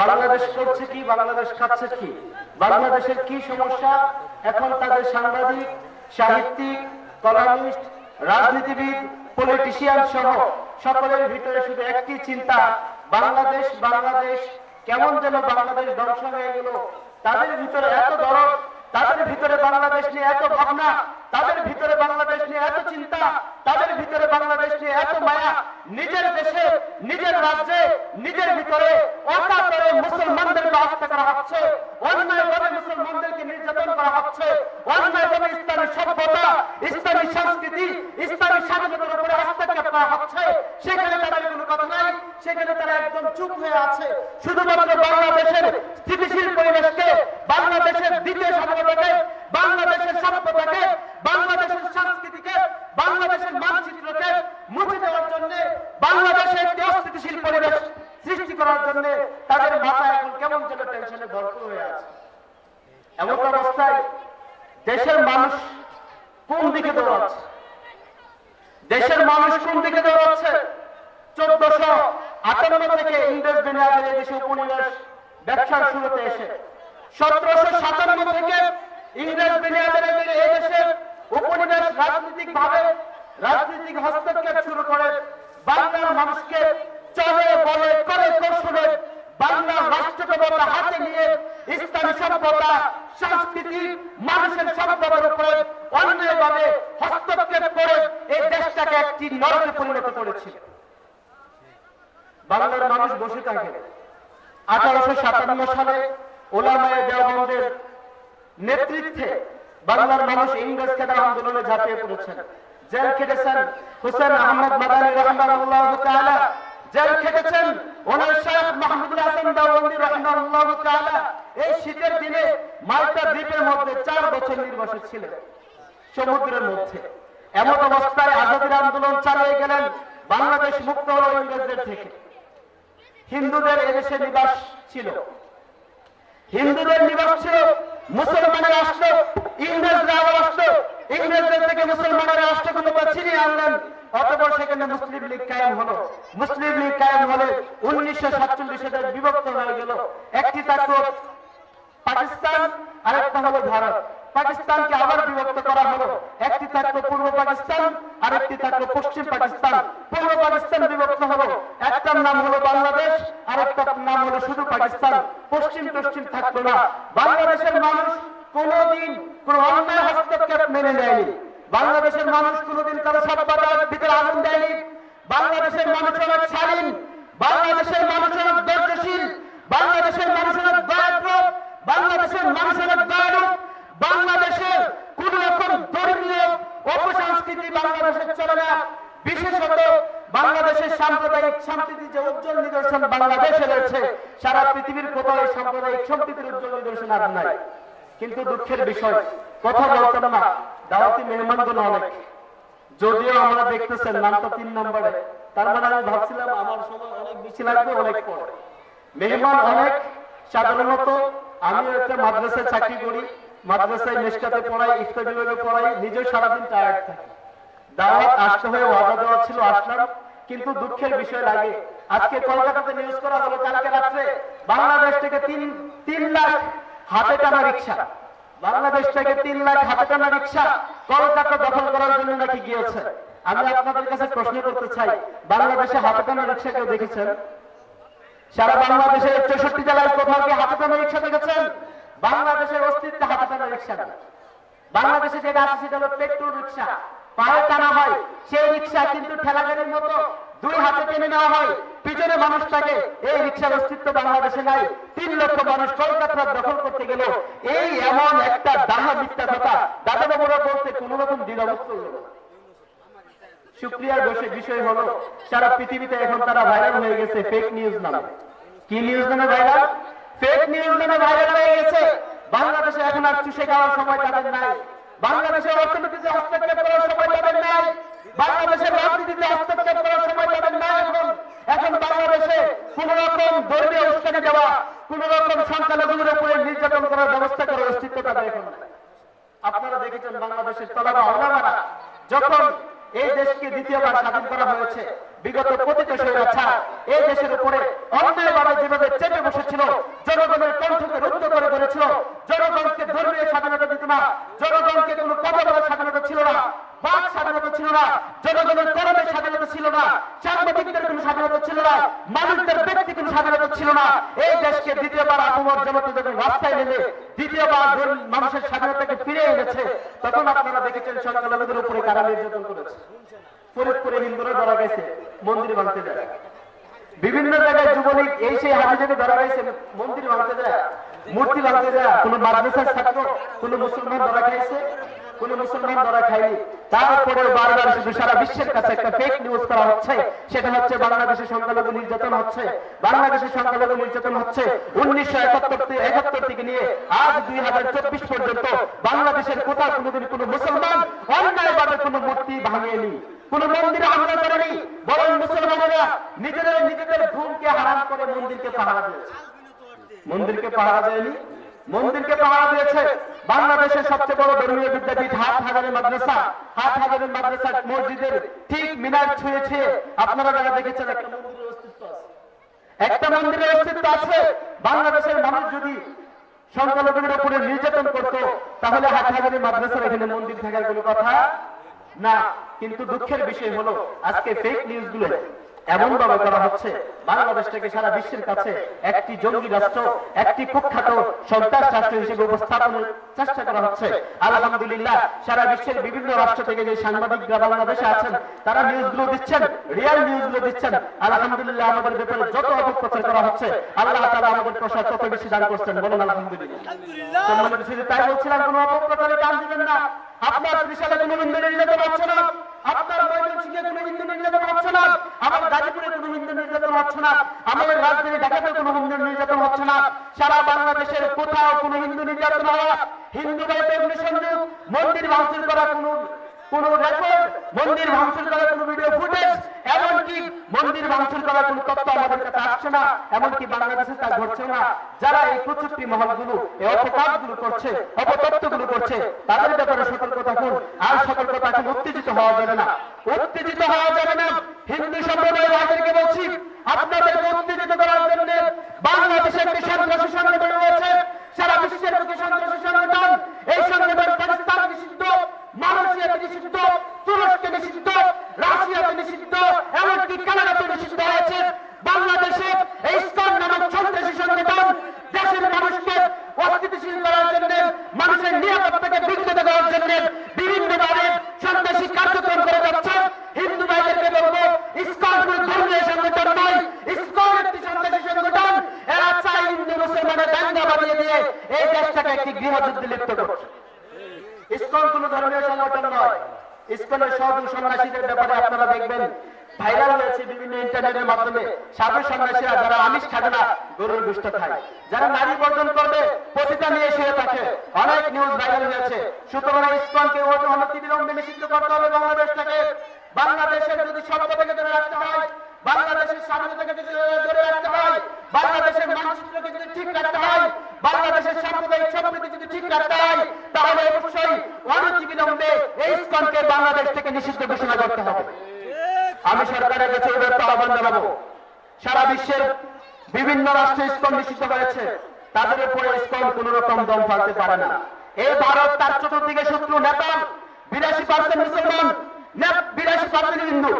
বাংলাদেশ করছে কি, বাংলাদেশ খাচ্ছে কি? বাংলাদেশের কি সমস্যা? এখন তাদের সাংবাদিক, সাহিত্যিক, কলামিস্ট, রাজনীতিবিদ পলিটিশিয়ান সহ সকলের ভিতরে শুধু একটি চিন্তা, বাংলাদেশ বাংলাদেশ, কেমন যেন বাংলাদেশ ধ্বংস হয়ে গেল। তাদের ভিতরে এত দরদ, তাদের ভিতরে বাংলাদেশ নিয়ে এত ভাবনা, তাদের ভিতরে বাংলাদেশ নিয়ে এত চিন্তা, তাদের ভিতরে বাংলাদেশ নিয়ে এত মায়া নিজের দেশে, নিজের রাজ্যে, নিজের ভিতরে অকাতরে মুসলমানদেরকে হত্যা করা হচ্ছে, অন্যায়ভাবে মুসলমানদেরকে নির্যাতন করা হচ্ছে, অন্যায়ভাবে ইসলামী সভ্যতা, ইসলামী সংস্কৃতি, ইসলামী স্বাধীনতার উপরে হস্তক্ষেপ করা হচ্ছে। সেখানে তাদের কোনো কথা নাই, সেখানে তারা একদম চুপ হয়ে আছে। শুধুমাত্র বাংলাদেশের স্থিতিশীল পরিবেশকে, বাংলাদেশের দ্বিতীয় স্বাধীনতাকে বাংলাদেশের সভ্যতাকে বাংলাদেশের সংস্কৃতিকে বাংলাদেশের মানচিত্রকে মুছে দেওয়ার জন্য বাংলাদেশে একটি অস্থিতিশীল পরিবেশ সৃষ্টি করার জন্য তাদের মাথা এখন কেমন যেন টেনশনে ভরপুর হয়ে আছে। এমন অবস্থায় দেশের মানুষ কোন দিকে দৌড়াচ্ছে? দেশের মানুষ কোন দিকে দৌড়াচ্ছে? চোদ্দশো আটান্ন থেকে ইংরেজ বেনিয়াদের দেশে উপনিবেশ ব্যবসার শুরুতে এসে, সতেরোশো সাতান্ন থেকে ইংরেজ বেনিয়াদের এই দেশে উপনিবেশ রাজনৈতিক ভাবে রাজনৈতিক হস্তক্ষেপ শুরু করে বাংলার মানুষকে চলে বলে করে কৌশলে বাংলার রাষ্ট্র ক্ষমতা হাতে নিয়ে সভ্যতা সংস্কৃতি মানুষের সভ্যতার উপরে হস্তক্ষেপ করে এই দেশটাকে একটি নরকে পরিণত করেছিল। বাংলার মানুষ বসে থাকে। আঠারোশো সাতান্ন সালে ওলামায় নেতৃত্বে বাংলার মানুষ ইংরেজ খেদা আন্দোলনে ঝাঁপিয়ে পড়েছেন। জেল খেটেছেন হুসেন আহমদ মাদানী রহমানুল্লাহ জেল খেটেছেন ওনার শেখ মাহমুদুল হাসান দেওবন্দি রহমানুল্লাহ এই শীতের দিনে মাল্টা দ্বীপের মধ্যে চার বছর নির্বাসিত ছিলেন সমুদ্রের মধ্যে। এমন অবস্থায় আজাদির আন্দোলন চালিয়ে গেলেন বাংলাদেশ মুক্ত হলো ইংরেজদের থেকে। হিন্দুদের এদেশে নিবাস ছিল। হিন্দুদের নিবাস ছিল, মুসলমানের রাষ্ট্র, ইংরেজরা রাষ্ট্র ইংরেজদের থেকে মুসলমানের রাষ্ট্রগুলোকে ছিনিয়ে আনলেন। অতপর সেখানে মুসলিম লীগ কায়েম হলো। মুসলিম লীগ কায়েম হলে উনিশশো সাতচল্লিশে বিভক্ত হয়ে গেল। একটি থাকল পাকিস্তান, আরেকটা হলো ভারত। পাকিস্তানকে আবার বিভক্ত করা হলো। একটি থাকল পূর্ব পাকিস্তান, আরেকটি থাকল পশ্চিম পাকিস্তান। পূর্ব পাকিস্তান বিভক্ত হলো। একটার নাম হলো বাংলাদেশ, আরেকটার নাম হলো শুধু পাকিস্তান। পশ্চিম পশ্চিম থাকল না। বাংলাদেশের মানুষ কোনোদিন কোন অন্যায় হস্তক্ষেপ মেনে নেয়নি। বাংলাদেশের মানুষ কোনোদিন কারও সভ্যতার ভিতরে আগুন দেয়নি। বাংলাদেশের মানুষ অনেক স্বাধীন বাংলাদেশের মানুষ অনেক ধৈর্যশীল। বাংলাদেশের মানুষ অনেক দয়াদ্র বাংলাদেশের মানুষ অনেক বাংলাদেশের কোন রকম ধর্মীয় অপসংস্কৃতি বাংলাদেশের চলে না। বিশেষত বাংলাদেশের সাম্প্রদায়িক সম্প্রীতি যে উজ্জ্বল নিদর্শন বাংলাদেশে রয়েছে, সারা পৃথিবীর কোথাও সাম্প্রদায়িক সম্প্রীতির উজ্জ্বল নিদর্শন আর নাই। কিন্তু দুঃখের বিষয়, কথা বলতাম না, দাওয়াতি মেহমানগুলো অনেক। যদিও আমরা দেখতেছেন নামটা তিন নম্বরে। তার মানে আমি ভাবছিলাম আমার সময় অনেক বেশি লাগবে অনেক পরে। মেহমান অনেক, সাধারণত আমি একটা মাদ্রাসায় চাকরি করি, মাদ্রাসায় মেশকাতে পড়াই ইফতার বিভাগে পড়াই, নিজেও সারাদিন টায়ার্ড থাকি। দাওয়াত আসতে হয়ে ওয়াদা দেওয়া ছিল, আসলাম, কিন্তু দুঃখের বিষয় লাগে। আজকে কলকাতাতে নিউজ করা হলো, কালকে রাত্রে বাংলাদেশ থেকে তিন তিন লাখ হাতে টানা রিক্সা। বাংলাদেশ থেকে তিন লাখ হাতে টানা রিক্সা কলকাতা দখল করার জন্য নাকি গিয়েছে? আমি আপনাদের কাছে প্রশ্ন করতে চাই, বাংলাদেশে হাতে টানা রিক্সা কেউ দেখেছেন? সারা বাংলাদেশের চৌষট্টি জেলায় কোথাও কি হাতে টানা রিক্সা দেখেছেন? বাংলাদেশের অস্তিত্ব হাতে টানা রিক্সা বাংলাদেশে যেটা আছে সেটা হলো পেট্রোল রিক্সা। পায়ে টানা হয়, সেই রিক্সা কিন্তু ঠেলাগাড়ির মতো দুই হাতে টেনে নেওয়া হয়। পিছনে মানুষটাকে এই রিক্সার অস্তিত্ব বাংলাদেশে নাই। তিন লক্ষ মানুষ কলকাতা দখল করতে গেল। এই এমন একটা দাহা মিথ্যা কথা দাদা বাবুরা বলতে কোন রকম দ্বিধাবোধ করল না। সুপ্রিয়ার বিষয় হলো, সারা পৃথিবীতে এখন তারা ভাইরাল হয়ে গেছে ফেক নিউজ নামে। কি নিউজ নামে ভাইরাল ফেক নিউজ নামে ভাইরাল হয়ে গেছে। বাংলাদেশে এখন আর চুষে খাওয়ার সময় তাদের নাই। বাংলাদেশের অর্থনীতিতে হস্তক্ষেপ করার সময় তাদের নাই। বাংলাদেশের রাজনীতিতে হস্তক্ষেপ করার সময় তাদের নাই এখন। এখন বাংলাদেশে কোন রকম ধর্মীয় উস্কানি দেওয়া কোন রকম সংখ্যালঘুদের উপরে নির্যাতন করার ব্যবস্থা করার অস্তিত্ব তাদের এখন আপনারা দেখেছেন বাংলাদেশের তলাবা ওলামারা যখন এই দেশকে দ্বিতীয়বার স্বাধীন করা হয়েছে। বিগত কথিত স্বৈরাচার এই দেশের উপরে অন্যায়ভাবে যেভাবে চেপে বসেছিল, জনগণের কণ্ঠকে রুদ্ধ করে ধরেছিল, জনগণকে ধর্মীয় স্বাধীনতা দিত না, জনগণকে কোনো কথা স্বাধীনতা ছিল না, বাক স্বাধীনতা ছিল না, জনগণের কর্মের স্বাধীনতা ছিল না, সাংবাদিকদের কোনো স্বাধীনতা ছিল না, মানুষদের ব্যক্তি কোনো স্বাধীনতা এই দেশকে দ্বিতীয়বার আপমর জনতা যখন রাস্তায় নেমে দ্বিতীয়বার মানুষের স্বাধীনতাকে ফিরে এনেছে, তখন আপনারা দেখেছেন সংখ্যালঘুদের উপরে কারা নির্যাতন করেছে। ফরিদপুরে হিন্দুরা ধরা গেছে, মন্দির ভাঙতে যায়। বিভিন্ন জায়গায় যুবলীগ এই সেই হাজিজাকে ধরা গেছে, মন্দির ভাঙতে যায়, মূর্তি ভাঙতে যায়, কোন মাদ্রাসার কোন মুসলমান ধরা খাইছে, কোন মুসলমান ধরা খায়নি। তারপরে বারবার শুধু সারা বিশ্বের কাছে একটা ফেক নিউজ করা হচ্ছে, সেটা হচ্ছে বাংলাদেশের সংখ্যালঘু নির্যাতন হচ্ছে বাংলাদেশের সংখ্যালঘু নির্যাতন হচ্ছে। উনিশশো একাত্তর একাত্তর থেকে নিয়ে আজ দুই হাজার চব্বিশ পর্যন্ত বাংলাদেশের কোথাও কোনোদিন কোনো মুসলমান অন্যায়ভাবে কোনো মূর্তি ভাঙেনি, কোন মন্দিরে হামলা করেনি। বরং মুসলমানেরা নিজেদের নিজেদের ঘুমকে হারাম করে মন্দিরকে পাহারা দিয়েছে। মন্দিরকে পাহারা দেয়নি। মন্দিরকে পাহারা দিয়েছে। বাংলাদেশের সবচেয়ে বড় ধর্মীয় বিদ্যাপীঠ হাট হাজারের মাদ্রাসা। হাট হাজারের মাদ্রাসা মসজিদের ঠিক মিনার ছুঁয়ে ছুঁয়ে আপনারা যারা দেখেছেন, একটা মন্দিরের অস্তিত্ব আছে। একটা মন্দিরের অস্তিত্ব আছে। বাংলাদেশের মানুষ যদি সংখ্যালঘুদের উপরে নির্যাতন করত, তাহলে হাট হাজারি মাদ্রাসার এখানে মন্দির থাকার কোনো কথা না। কিন্তু দুঃখের বিষয় হলো, আজকে ফেক নিউজগুলো এমন ভাবে করা হচ্ছে বাংলাদেশটাকে সারা বিশ্বের কাছে একটি জঙ্গি রাষ্ট্র, একটি কুখ্যাত সন্ত্রাস রাষ্ট্র হিসেবে উপস্থাপনের চেষ্টা করা হচ্ছে। আলহামদুলিল্লাহ সারা বিশ্বের বিভিন্ন রাষ্ট্র থেকে যে সাংবাদিকরা বাংলাদেশে আছেন তারা নিউজগুলো দিচ্ছেন রিয়াল নিউজগুলো দিচ্ছেন। আলহামদুলিল্লাহ আমাদের ব্যাপারে যত অপপ্রচার করা হচ্ছে আল্লাহ তাআলা আমাদের প্রসাদ তত বেশি দান করছেন বলুন আলহামদুলিল্লাহ। সম্মানিত তাই বলছিলাম কোনো অপপ্রচারে কান দিবেন না আপনার বিশালে কোনো হিন্দু নির্যাতন হচ্ছে না। আপনার কোনো হিন্দু নির্যাতন হচ্ছে না। আমার গাজীপুরে কোনো হিন্দু নির্যাতন হচ্ছে না। কোনো হিন্দু নির্যাতন হচ্ছে না। কোনো হিন্দু নির্যাতন হওয়া অগ্নিসংযোগ মন্দির ভাঙচুর করা কোনো কোন রেকর্ড কোন ভিডিও ফুটেজ মন্দির ভাঙচুর করার কোন তথ্য আমাদের কাছে আসছে না, এমনকি বাংলাদেশে তা ঘটছে না। যারা এই প্রযুক্তি মহলগুলো, এই অপকাজগুলো করছে, অপতত্ত্বগুলো করছে, তাদের ব্যাপারে সতর্ক থাকুন। আর সতর্ক থাকুন উত্তেজিত হওয়া যাবে না। উত্তেজিত হওয়া যাবে না। হিন্দু সম্প্রদায়ের ভাইদেরকে বলছি, আপনাদেরকে উত্তেজিত করার জন্য বাংলাদেশের একটি সন্ত্রাসী সংগঠন রয়েছে সারা বিশ্বের একটি সন্ত্রাসী সংগঠন এই সংগঠন পাকিস্তান নিষিদ্ধ মালয়েশিয়াতে নিষিদ্ধ তুরস্কে নিষিদ্ধ রাশিয়াতে নিষিদ্ধ এমনকি কানাডাতে নিষিদ্ধ হয়েছে বাংলাদেশে এই ইসকন নামক সন্ত্রাসী সংগঠন দেশের মানুষকে অস্থিতিশীল করার জন্য মানুষের নিরাপত্তাকে বিঘ্নিত করার জন্য বিভিন্নভাবে সন্ত্রাসী কার্যক্রম করে যাচ্ছে হিন্দু ভাইদেরকে বলব ইসকন কোন ধর্মীয় সংগঠন নয় ইসকন একটি সন্ত্রাসী সংগঠন এরা চাই হিন্দু মুসলমানের দাঙ্গা বানিয়ে দিয়ে এই দেশটাকে একটি গৃহযুদ্ধে লিপ্ত করছে ইসকন কোন ধর্মীয় সংগঠন নয় ইসকনের সাধু সন্ন্যাসীদের ব্যাপারে আপনারা দেখবেন ভাইরাল হয়েছে বিভিন্ন ইন্টারনেটের মাধ্যমে। সাধু সন্ন্যাসীরা যারা আমিষ খাবে না, গরুর দুষ্ট খায়। যারা নারী বর্জন করবে, পতিতা নিয়ে শুয়ে থাকে। অনেক নিউজ ভাইরাল হয়েছে। সুতরাং ইসকনকে অনতিবিলম্বে নিষিদ্ধ করতে হবে বাংলাদেশটাকে। বাংলাদেশের যদি সর্বদাকে ধরে রাখতে হয়, বাংলাদেশের স্বাধীনতাকে যদি ধরে রাখতে হয়, বাংলাদেশের মানচিত্রকে যদি ঠিক রাখতে হয়, বাংলাদেশের সাম্প্রদায়িক সম্প্রীতি যদি ঠিক রাখতে হয়, তাহলে অবশ্যই অনতিবিলম্বে এই ইসকনকে বাংলাদেশ থেকে নিষিদ্ধ ঘোষণা করতে হবে। আমি সরকারের কাছে আহ্বান জানাব। সারা বিশ্বের বিভিন্ন রাষ্ট্রে ইসকন নিষিদ্ধ হয়েছে। তাদের উপরে ইসকন কোন রকম দম ফালতে পারে না। এই ভারত তার চতুর্দিকে শত্রু, নেপাল, বিরাশি পার্সেন্ট মুসলমান বিরাশি পার্সেন্ট হিন্দু।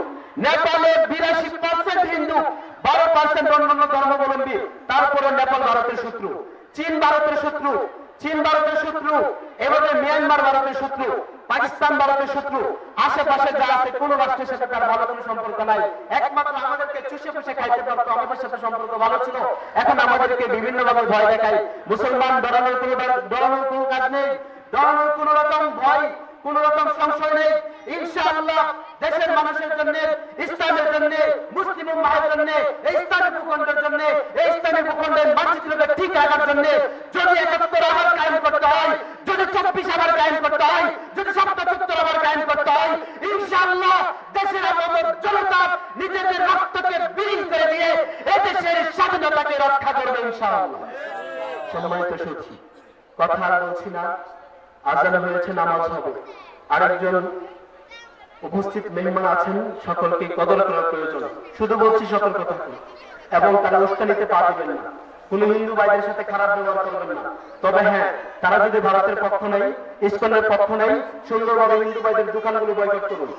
নেপালে বিরাশি পার্সেন্ট হিন্দু, বারো পার্সেন্ট অন্যান্য ধর্মাবলম্বী। তারপরে নেপাল ভারতের শত্রু। চীন ভারতের শত্রু। চীন ভারতের শত্রু, এভাবে মিয়ানমার ভারতের শত্রু, পাকিস্তান ভারতের শত্রু, আশেপাশে যা আছে কোন রাষ্ট্রের সাথে তার ভালো কোনো সম্পর্ক নাই। একমাত্র আমাদেরকে চুষে পুষে খাইতে পারতো, আমাদের সাথে সম্পর্ক ভালো ছিল। এখন আমাদেরকে বিভিন্ন ভাবে ভয় দেখায়। মুসলমান ডরানোর কোনো ডরানোর কোনো কাজ নেই। ডরানোর কোন রকম ভয়, কোন রকম সংশয় নেই। ইনশাআল্লাহ দেশের মানুষের জন্য, ইসলামের জন্য, মুসলিম উম্মাহের জন্য, এই ইসলামী ভূখণ্ডের জন্য, এই ইসলামী ভূখণ্ডের মানচিত্রকে ঠিক রাখার জন্য যদি একাত্তর আবার কায়েম করতে হয় যদি চব্বিশ আবার কায়েম করতে হয় যদি সপ্তাহ আবার কায়েম করতে হয় ইনশাআল্লাহ দেশের আমাদের জনতা নিজেদের রক্তকে বিলীন করে দিয়ে এদেশের স্বাধীনতাকে রক্ষা করবে ইনশাআল্লাহ সত্যি কথা আর বলছি না, আজান হয়েছে, নামাজ হবে। আরেকজন উপস্থিত মেহমান আছেন, সকলকে কদর করার প্রয়োজন। শুধু বলছি সকল কথা এবং তারা উস্কানিতে পা দিবেন না। কোন হিন্দু ভাইদের সাথে খারাপ ব্যবহার করবেন না। তবে হ্যাঁ তারা যদি ভারতের পক্ষ নেই ইস্কনের পক্ষ নেই সুন্দরভাবে হিন্দু ভাইদের দোকানগুলো বয়কট করুন।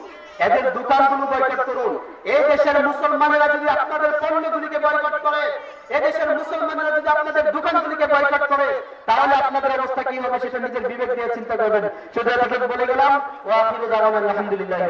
এদের দোকানগুলো বয়কট করুন। এই দেশের মুসলমানেরা যদি আপনাদের পণ্যগুলিকে বয়কট করে এদেশের মুসলমানরা যদি আপনাদের দোকানগুলিকে বয়কট করে, তাহলে আপনাদের অবস্থা কি হবে সেটা নিজের বিবেক দিয়ে চিন্তা করবেন। এতটুকু বলে গেলাম। ও আলহামদুলিল্লাহি